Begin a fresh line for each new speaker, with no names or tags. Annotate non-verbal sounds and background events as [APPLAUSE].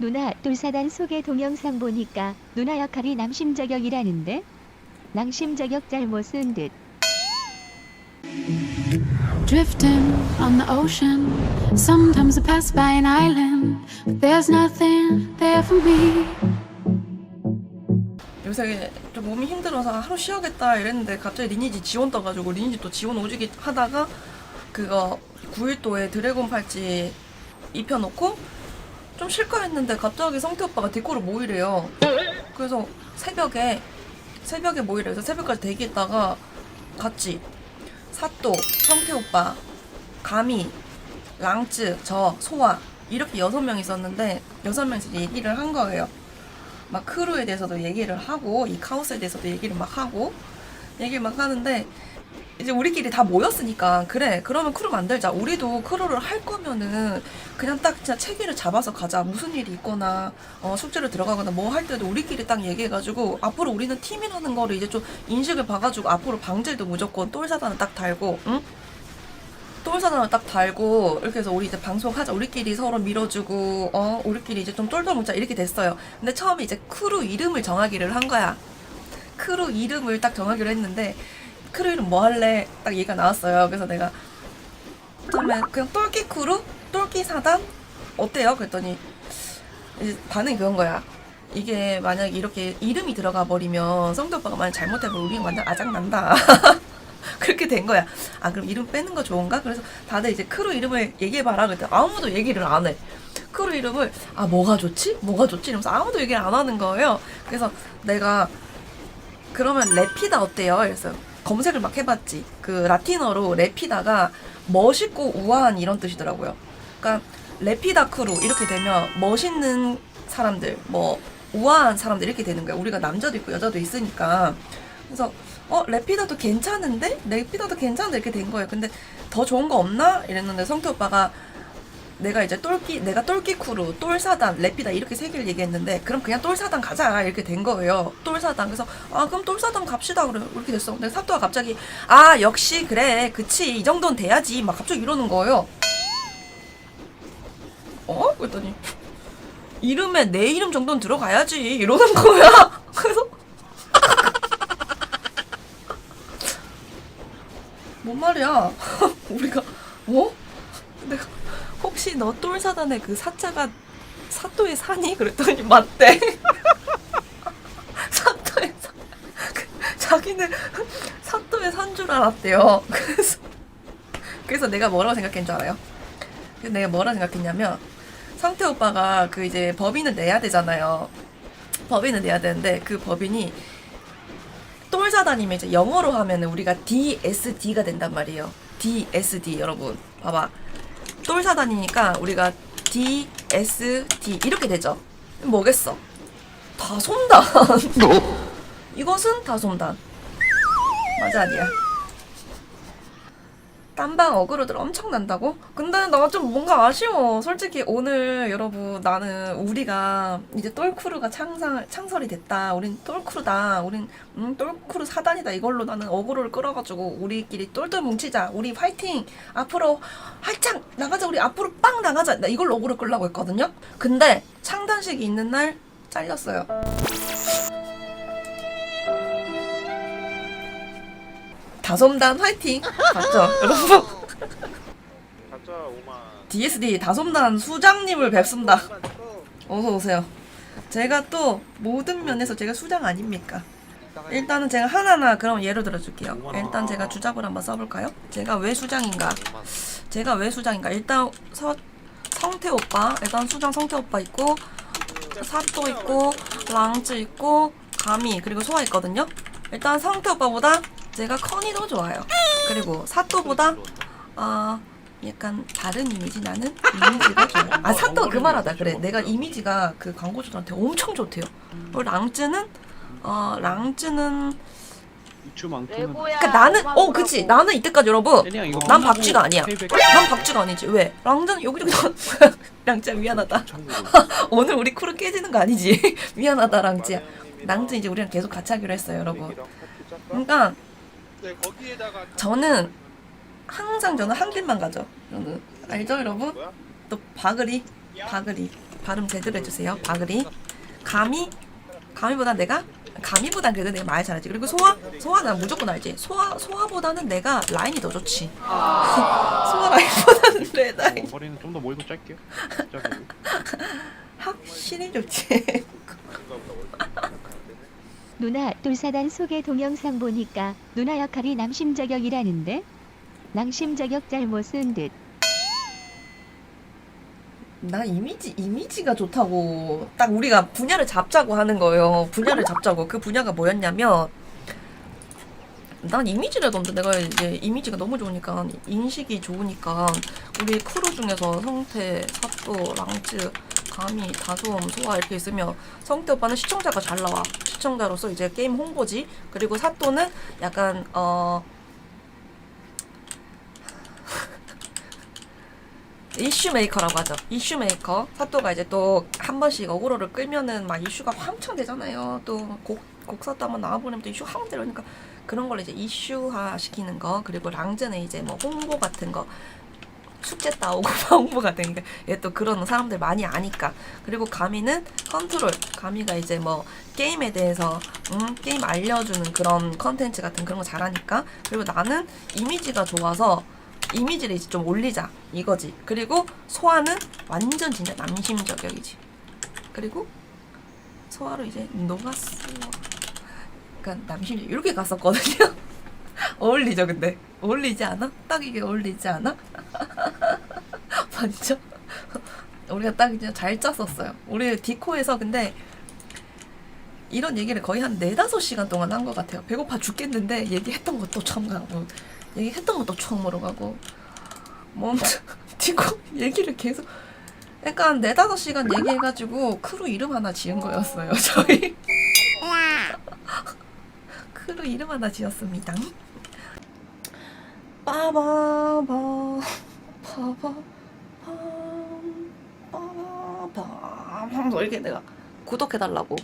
누나 똘사단 소개 동영상 보니까 누나 역할이 남심저격이라는데? 낭심저격 잘못 쓴 듯.
Drifting on the ocean. Sometimes I pass by an island, but there's nothing there for me.
요새 좀 몸이 힘들어서 하루 쉬어야겠다 이랬는데 갑자기 리니지 지원 떠가지고 리니지 또 지원 오지기 하다가 그거 9일도에 드래곤 팔찌 입혀놓고 좀 쉴까 했는데 갑자기 성태 오빠가 디코를 모이래요. 그래서 새벽에 새벽에 모이래. 그래서 새벽까지 대기했다가 갔지. 사또, 성태 오빠, 가미, 랑쯔, 저, 소아 이렇게 여섯 명 있었는데 여섯 명이서 얘기를 한 거예요. 막 크루에 대해서도 얘기를 하고 이 카오스에 대해서도 얘기를 막 하고 얘기를 막 하는데 이제 우리끼리 다 모였으니까 그래 그러면 크루 만들자. 우리도 크루를 할 거면은 그냥 딱 진짜 체계를 잡아서 가자. 무슨 일이 있거나 어, 숙제를 들어가거나 뭐 할 때도 우리끼리 딱 얘기해가지고 앞으로 우리는 팀이라는 거를 이제 좀 인식을 봐가지고 앞으로 방질도 무조건 똘사단을 딱 달고 응? 똘사단을 딱 달고 이렇게 해서 우리 이제 방송하자. 우리끼리 서로 밀어주고 어 우리끼리 이제 좀 똘똘 뭉자. 이렇게 됐어요. 근데 처음에 이제 크루 이름을 정하기를 한 거야. 크루 이름을 딱 정하기로 했는데 크루 이름 뭐 할래 딱 얘기가 나왔어요 그래서 내가 처음에 그냥 똘끼 크루 똘끼 사단 어때요 그랬더니 이제 반응이 그런 거야 이게 만약에 이렇게 이름이 들어가 버리면 성도 오빠가 만약 잘못해보면 우리가 완전 아작난다 [LAUGHS] 그렇게 된 거야. 아 그럼 이름 빼는 거 좋은가? 그래서 다들 이제 크루 이름을 얘기해봐라. 그랬더니 아무도 얘기를 안 해. 크루 이름을 아 뭐가 좋지? 뭐가 좋지? 이러면서 아무도 얘기를 안 하는 거예요. 그래서 내가 그러면 레피다 어때요? 그래서 검색을 막 해봤지. 그 라틴어로 레피다가 멋있고 우아한 이런 뜻이더라고요. 그러니까 레피다 크루 이렇게 되면 멋있는 사람들, 뭐 우아한 사람들 이렇게 되는 거야. 우리가 남자도 있고 여자도 있으니까. 그래서 어 레피다도 괜찮은데 레피다도 괜찮은데 이렇게 된 거예요. 근데 더 좋은 거 없나 이랬는데 성태 오빠가 내가 이제 똘끼 내가 똘끼 크루 똘사단 레피다 이렇게 세 개를 얘기했는데 그럼 그냥 똘사단 가자 이렇게 된 거예요. 똘사단 그래서 아 그럼 똘사단 갑시다 그래 이렇게 됐어. 근데 사또가 갑자기 아 역시 그래 그치 이 정도는 돼야지 막 갑자기 이러는 거예요. 어? 그랬더니 이름에 내 이름 정도는 들어가야지 이러는 거야. [LAUGHS] 그래서 뭔 말이야? [LAUGHS] 우리가 어? 너 똘사단의 그 사자가 사또의 산이? 그랬더니 맞대. [LAUGHS] 사또의 산. 그 자기는 사또의 산줄 알았대요. 그래서 그래서 내가 뭐라고 생각한 줄 알아요? 그래서 내가 뭐라고 생각했냐면 상태 오빠가 그 이제 법인을 내야 되잖아요. 법인을 내야 되는데 그 법인이 똘사단이면 이제 영어로 하면은 우리가 DSD가 된단 말이에요. DSD 여러분 봐봐. 똘사단이니까 우리가 DSD 이렇게 되죠. 뭐겠어? 다솜단. 이것은 다솜단. 맞아 아니야. 딴방 어그로들 엄청 난다고? 근데 나 좀 뭔가 아쉬워. 솔직히 오늘 여러분 나는 우리가 이제 똘크루가 창상, 창설이 됐다. 우린 똘크루다. 우린 음, 똘크루 사단이다. 이걸로 나는 어그로를 끌어가지고 우리끼리 똘똘 뭉치자. 우리 파이팅. 앞으로 활짝 나가자. 우리 앞으로 빵 나가자. 나 이걸로 어그로 끌려고 했거든요. 근데 창단식이 있는 날 잘렸어요. 다솜단 화이팅! 맞죠? 여러분
가짜 5만
DSD 다솜단 수장님을 뵙습니다. 어서 오세요. 제가 또 모든 면에서 제가 수장 아닙니까? 일단은 제가 하나하나 그럼 예를 들어줄게요. 일단 제가 주작을 한번 써볼까요? 제가 왜 수장인가? 제가 왜 수장인가? 일단 서, 성태 오빠, 일단 수장 성태 오빠 있고 사또 있고 랑즈 있고 가미 그리고 소아 있거든요. 일단 성태 오빠보다 제가 더 좋아요. 그리고 사또보다 아 약간 다른 이미지 나는 이미지가 좋아요. 아 사또가 그 말하다 그래. 내가 이미지가 그 광고주들한테 엄청 좋대요. 그리고 랑즈는 어 랑즈는
유추만큼은
그러니까 나는 어 그치 나는 이때까지 여러분
그냥 이거
난 박쥐가 아니야. 난 박쥐가 아니지 왜? 랑즈는 여기저기 다 [LAUGHS] 랑즈야 미안하다. [LAUGHS] 오늘 우리 크루 깨지는 거 아니지? [LAUGHS] 미안하다 랑즈야. 랑즈 이제 우리랑 계속 같이 하기로 했어요 여러분. 그러니까 저는 항상 저는 한 길만 가죠. 저는 알죠 여러분? 또 바그리 바그리 발음 제대로 해주세요. 바그리. 감히 감히보다 내가 감히보단 그래도 내가 말 잘하지. 그리고 소화 소화 난 무조건 알지. 소화 소화보다는 내가 라인이 더 좋지. [LAUGHS] 소화 라인보다는 내 라인
어, 허리는 좀더 짧게요. [LAUGHS] 짧게.
확실히 좋지.
누나 돌사단 소개 동영상 보니까 누나 역할이 남심 저격이라는데 낭심 저격 잘못 쓴 듯.
나 이미지 이미지가 좋다고 딱 우리가 분야를 잡자고 하는 거예요. 분야를 잡자고 그 분야가 뭐였냐면 난 이미지라던데 내가 이제 이미지가 너무 좋으니까 인식이 좋으니까 우리 크루 중에서 성태, 사또, 랑츠, 가미, 다솜, 소아 이렇게 있으면 성태 오빠는 시청자가 잘 나와 시청자로서 이제 게임 홍보지 그리고 사또는 약간 어 [LAUGHS] 이슈 메이커라고 하죠. 이슈 메이커. 사또가 이제 또 한 번씩 어그로를 끌면은 막 이슈가 황창 되잖아요. 또 곡, 곡 사또 한번 나와보내면 또 이슈 황 되니까 그런 걸 이제 이슈화 시키는 거. 그리고 랑즈는 이제 뭐 홍보 같은 거. 숙제 따오고 홍보 같은 거. 얘또 그런 사람들 많이 아니까. 그리고 가미는 컨트롤. 가미가 이제 뭐 게임에 대해서 음, 게임 알려주는 그런 컨텐츠 같은 그런 거 잘하니까. 그리고 나는 이미지가 좋아서 이미지를 이제 좀 올리자 이거지. 그리고 소아는 완전 진짜 남심 저격이지. 그리고 소아로 이제 녹았어. 그러니까 남심 이렇게 갔었거든요. [LAUGHS] 어울리죠, 근데 어울리지 않아? 딱 이게 어울리지 않아? [LAUGHS] 맞죠? [LAUGHS] 우리가 딱 이제 잘 짰었어요. 우리 디코에서 근데 이런 얘기를 거의 한 네다섯 시간 동안 한 것 같아요. 배고파 죽겠는데 얘기했던 것도 처음 가고 얘기했던 것도 처음 물어가고 뭐 디코 얘기를 계속 그러니까 한 네다섯 시간 얘기해가지고 크루 이름 하나 지은 거였어요. [LAUGHS] 저희 [LAUGHS] 크루 이름 하나 지었습니다. 빠바바 바바 빠바바 이렇게 내가 구독해달라고